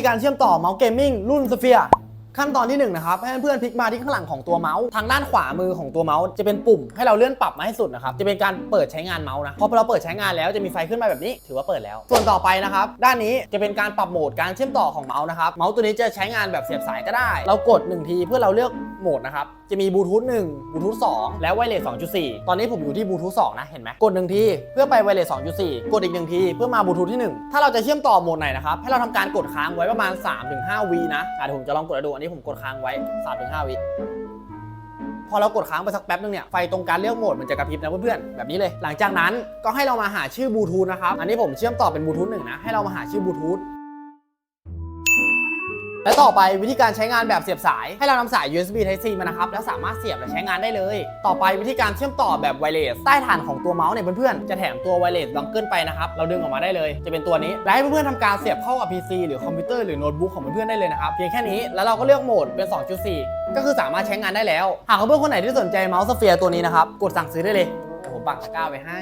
ีการเชื่อมต่อเมาส์เกมมิ่งรุ่นสเฟีย ขั้นตอนที่หนึ่งนะครับให้เพื่อนๆพลิกมาที่ข้างหลังของตัวเมาส์ทางด้านขวามือของตัวเมาส์จะเป็นปุ่มให้เราเลื่อนปรับมาให้สุดนะครับจะเป็นการเปิดใช้งานเมาส์นะพอเราเปิดใช้งานแล้วจะมีไฟขึ้นมาแบบนี้ ถือว่าเปิดแล้ว ส่วนต่อไปนะครับด้านนี้จะเป็นการปรับโหมดการเชื่อมต่อของเมาส์นะครับเมาส์ตัวนี้จะใช้งานแบบเสียบสายก็ได้ เรากดหนึ่งทีเพื่อเราเลือกโหมดนะครับจะมีบลูทูธ1บลูทูธ2แล้วไวเลส2.4 ตอนนี้ผมอยู่ที่บลูทูธ2นะเห็นไหมกดหนึ่งทีเพื่อไปไวเลส2.4 กดอีกหนึ่งทีเพื่อมาบลูทูธที่ 1 ถ้าเราจะเชื่อมต่อโหมดไหนนะครับให้เราทำการกดค้างไว้ประมาณ 3-5วินะอะเดี๋ยวผมจะลองกดดูอนนี้ผมกดค้างไว้3-5วิพอเรากดค้างไปสักแป๊บนึงเนี่ยไฟตรงการเลือกโหมดมันจะกระพริบนะเพื่อนๆแบบนี้เลย หลังจากนั้นก็ให้เรามาหาชื่อบลูทูธนะครับอันนี้ผมเชื่อมต่อเป็นบลูทูธหนึ่งนะให้เรามาหาชื่อบลูทูธ และต่อไปวิธีการใช้งานแบบเสียบสายให้เรานำสาย USB Type C มานะครับ แล้วสามารถเสียบและใช้งานได้เลย ต่อไปวิธีการเชื่อมต่อแบบไวเลสใต้ฐานของตัวเมาส์เนี่ยเพื่อนๆจะแถมตัวไวเลสดังเกิลไปนะครับเราดึงออกมาได้เลยจะเป็นตัวนี้และให้เพื่อนๆทำการเสียบเข้ากับ PC หรือคอมพิวเตอร์หรือโน้ตบุ๊กของเพื่อนๆได้เลยนะครับเพียงแค่นี้แล้วเราก็เลือกโหมดเป็น 2.4 ก็คือสามารถใช้งานได้แล้วหากเพื่อนๆคนไหนที่สนใจเมาส์สเฟียร์ตัวนี้นะครับกดสั่งซื้อได้เลยผมปักตะกร้าไว้ให้